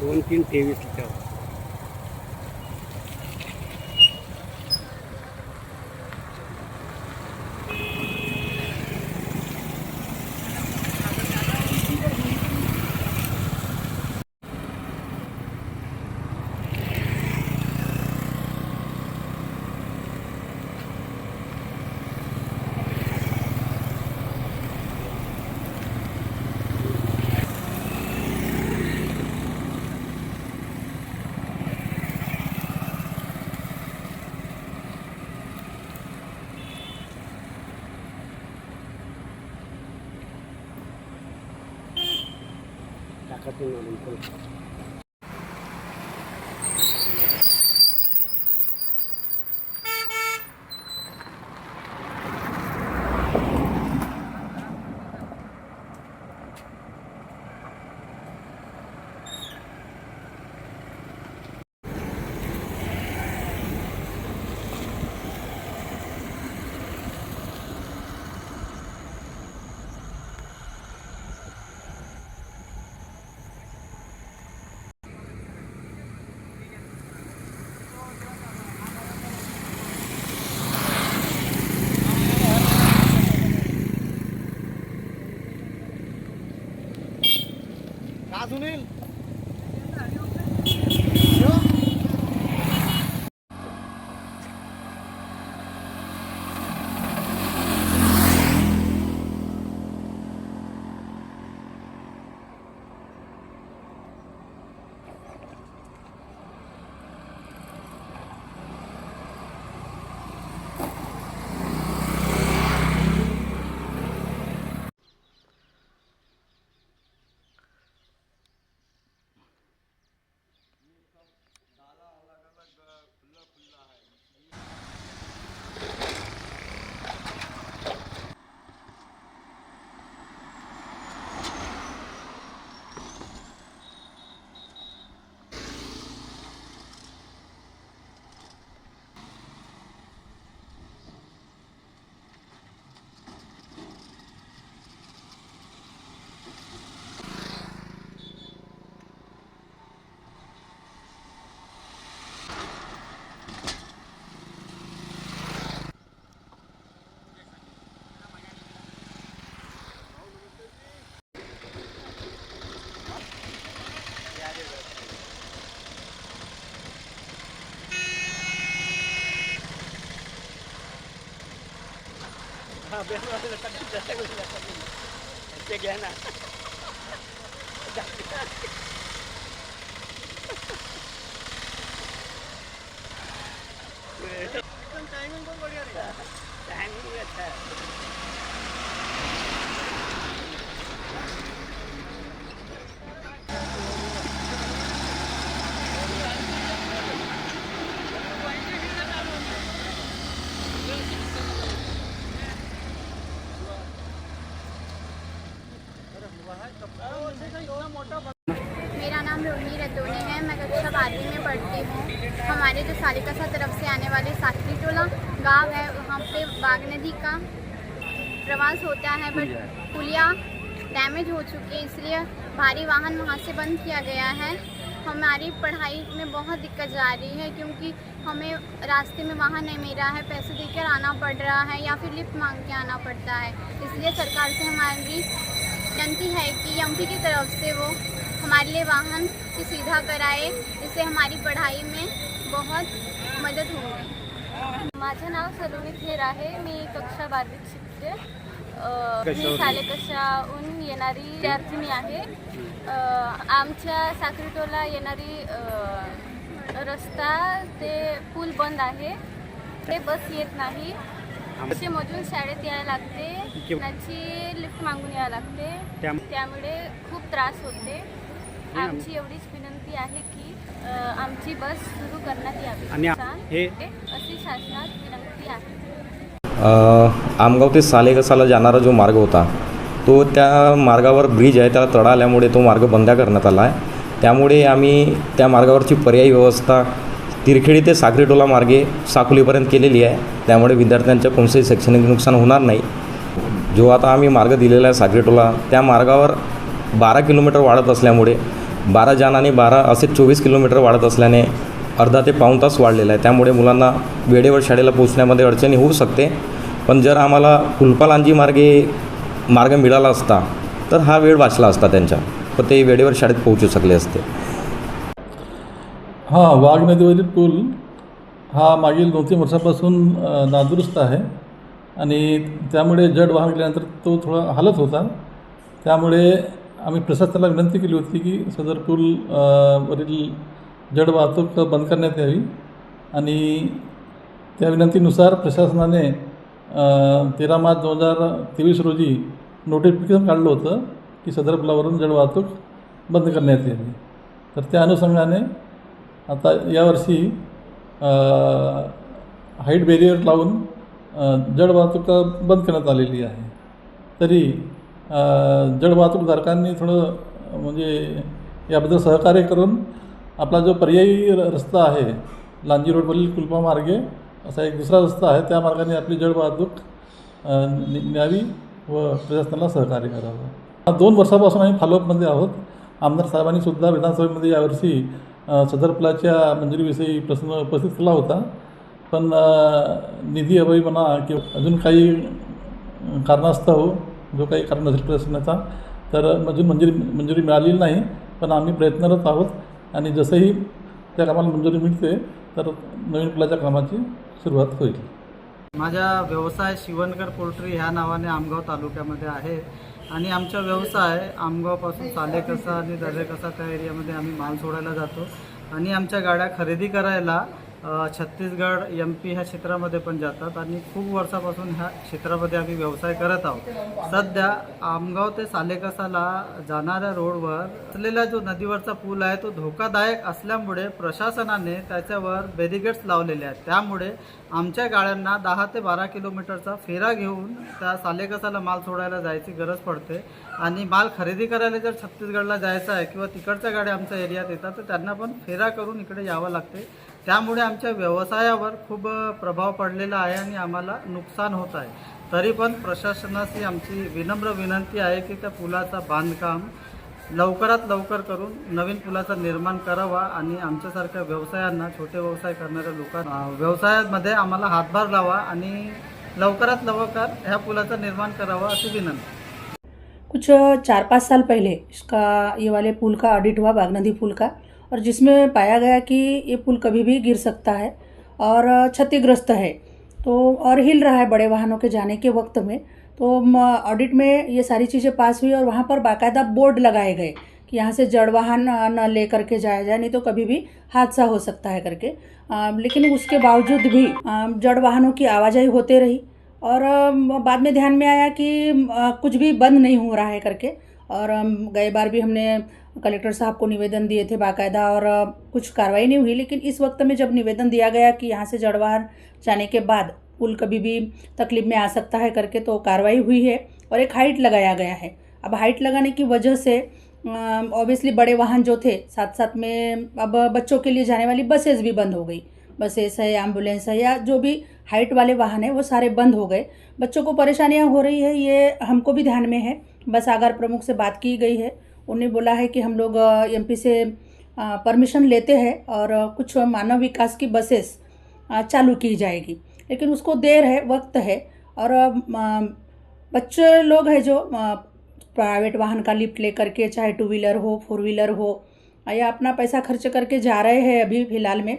दोन तीन तेवीस 他定了一个。टाकातून आणून पण. ते घ्या ना टायमिंग मेरा नाम रोहिणी रतोनी है मैं कक्षा बारहवीं में पढ़ती हूँ। हमारे जो सालिकासा तरफ़ से आने वाले साकरी टोला गाँव है वहाँ पे बाग नदी का प्रवास होता है बट पुलिया डैमेज हो चुकी है इसलिए भारी वाहन वहाँ से बंद किया गया है। हमारी पढ़ाई में बहुत दिक्कत जा रही है क्योंकि हमें रास्ते में वाहन नहीं मिल रहा है पैसे देकर आना पड़ रहा है या फिर लिफ्ट मांग के आना पड़ता है। इसलिए सरकार से हमारी विनती है कि एम की तरफ से वो हमारे लिए वाहन की सुविधा कराए इससे हमारी पढ़ाई में बहुत मदद होगी। माझं नाव सलोनी खेर आहे. मी कक्षा बारवीत शिकते. मी? शालेकशाहून येणारी विद्यार्थिनी आहे. आमच्या साखरीटोला येणारी रस्ता ते पूल बंद आहे. ते बस येत नाही. शाळेत यायला लागते. त्याची लिफ्ट मागून यायला लागते. त्याम- त्यामुळे खूप त्रास होते. आमची एवढीच विनंती आहे की आमची बस सुरू करण्यात यावी. हे- अशी शासनात विनंती आहे. आमगाव ते सालेकसाला जाणारा जो मार्ग होता तो त्या मार्गावर ब्रिज आहे. त्याला तडा आल्यामुळे तो मार्ग बंद करण्यात आला आहे. त्यामुळे आम्ही त्या मार्गावरची पर्यायी व्यवस्था तिरखेडी ते साखरीटोला मार्गे साकोलीपर्यंत केलेली आहे. त्यामुळे विद्यार्थ्यांच्या कोणतेही शैक्षणिक नुकसान होणार नाही. जो आता आम्ही मार्ग दिलेला आहे साखरीटोला त्या मार्गावर बारा किलोमीटर वाढत असल्यामुळे बारा जान आणि बारा असे चोवीस किलोमीटर वाढत असल्याने अर्धा ते पाऊण तास वाढलेला आहे. त्यामुळे मुलांना वेळेवर शाळेला पोहोचण्यामध्ये अडचणी होऊ शकते. पण जर आम्हाला कुलपालांजी मार्गे मार्ग मिळाला असता तर हा वेळ वाचला असता त्यांच्या. पण ते वेळेवर शाळेत पोहोचू शकले असते. हां वाघ नदीवरील पूल हा मागील दोन तीन वर्षापासून नादुरुस्त आहे. आणि त्यामुळे जड वाहन गेल्यानंतर तो थोडा हालत होता. त्यामुळे आम्ही प्रशासनाला विनंती केली होती की सदर पूल वरील जड वाहतूक बंद करण्यात यावी. आणि त्या विनंतीनुसार प्रशासनाने तेरा मार्च दोन हजार तेवीस रोजी नोटिफिकेशन काढलं होतं की सदर पुलावरून जड वाहतूक बंद करण्यात यावी. तर त्या अनुषंगाने आता यावर्षी हाईट बॅरियर लावून जड वाहतूक बंद करण्यात आलेली आहे. तरी जड वाहतूकधारकांनी थोडं म्हणजे याबद्दल सहकार्य करून आपला जो पर्यायी र- रस्ता आहे लांजी रोडवरील कुलपा मार्गे असा एक दुसरा रस्ता आहे त्या मार्गाने आपली जड वाहतूक नि- न्यावी व प्रशासनाला सहकार्य करावं. दोन वर्षापासून आम्ही फॉलोअपमध्ये आहोत. आमदार साहेबांनी सुद्धा विधानसभेमध्ये यावर्षी सदर पुलाच्या मंजुरीविषयी प्रश्न उपस्थित केला होता. पण निधी अभावी म्हणा किंवा अजून काही कारणास्तव जो काही कारण असेल प्रश्नाचा तर अजून मंजुरी मंजुरी मिळालेली नाही. पण आम्ही प्रयत्नरत आहोत आणि जसंही त्या कामाला मंजुरी मिळते तर नवीन पुलाच्या कामाची सुरुवात होईल. माझा व्यवसाय शिवणकर पोल्ट्री ह्या नावाने आमगाव तालुक्यामध्ये आहे. आणि आमचा व्यवसाय आमगावपासून सालेकसा आणि दरेकसा त्या एरियामध्ये आम्ही माल सोडायला जातो. आणि आमच्या गाड्या खरेदी करायला छत्तीसगड एम पी ह्या क्षेत्रामध्ये पण जातात आणि खूप वर्षापासून ह्या क्षेत्रामध्ये आम्ही व्यवसाय करत आहोत. सध्या आमगाव ते सालेकसाला जाणाऱ्या रोडवर असलेला जो नदीवरचा पूल आहे तो धोकादायक असल्यामुळे प्रशासनाने त्याच्यावर बॅरिगेड्स लावलेले आहेत. त्यामुळे आमच्या गाड्यांना दहा ते बारा किलोमीटरचा फेरा घेऊन त्या सालेकसाला माल सोडायला जायची गरज पडते आणि माल खरेदी करायला जर छत्तीसगडला जायचं आहे किंवा तिकडच्या गाड्या आमच्या एरियात येतात तर त्यांना पण फेरा करून इकडे यावं लागते. त्यामुळे आमच्या व्यवसायावर खूप प्रभाव पडलेला आहे आणि आम्हाला नुकसान होत आहे. तरी पण प्रशासनाची आमची विनम्र विनंती आहे की त्या पुलाचं बांधकाम लवकरात लवकर करून नवीन पुलाचं निर्माण करावा आणि आमच्यासारख्या व्यवसायांना छोटे व्यवसाय करणाऱ्या लोकांना व्यवसायामध्ये आम्हाला हातभार लावा आणि लवकरात लवकर ह्या पुलाचं निर्माण करावा अशी विनंती. कुछ चार पाँच साल पहले इसका ये वाले पुल का ऑडिट हुआ बागनदी पुल का और जिसमें पाया गया कि ये पुल कभी भी गिर सकता है और क्षतिग्रस्त है। तो और हिल रहा है बड़े वाहनों के जाने के वक्त में। तो ऑडिट में ये सारी चीज़ें पास हुई और वहाँ पर बाकायदा बोर्ड लगाए गए कि यहाँ से जड़ वाहन न ले करके जाया जाए नहीं तो कभी भी हादसा हो सकता है करके। अ, लेकिन उसके बावजूद भी जड़ वाहनों की आवाजाही होते रही और बाद में ध्यान में आया कि कुछ भी बंद नहीं हो रहा है करके। और गए बार भी हमने कलेक्टर साहब को निवेदन दिए थे बाकायदा और कुछ कार्रवाई नहीं हुई, लेकिन इस वक्त में जब निवेदन दिया गया कि यहाँ से जड़वाहन जाने के बाद पुल कभी भी तकलीफ़ में आ सकता है करके तो कार्रवाई हुई है और एक हाइट लगाया गया है। अब हाइट लगाने की वजह से ऑब्वियसली बड़े वाहन जो थे साथ साथ में अब बच्चों के लिए जाने वाली बसेस भी बंद हो गई। बसेस है एंबुलेंस है या जो भी हाइट वाले वाहन है, वो सारे बंद हो गए। बच्चों को परेशानियाँ हो रही है, ये हमको भी ध्यान में है। बस आगार प्रमुख से बात की गई है। उन्हें बोला है कि हम लोग एमपी से परमिशन लेते हैं और कुछ मानव विकास की बसेस चालू की जाएगी। लेकिन उसको देर है, वक्त है और बच्चे लोग हैं जो प्राइवेट वाहन का लिफ्ट लेकर के, चाहे टू व्हीलर हो फोर व्हीलर हो, या अपना पैसा खर्च करके जा रहे हैं अभी फ़िलहाल में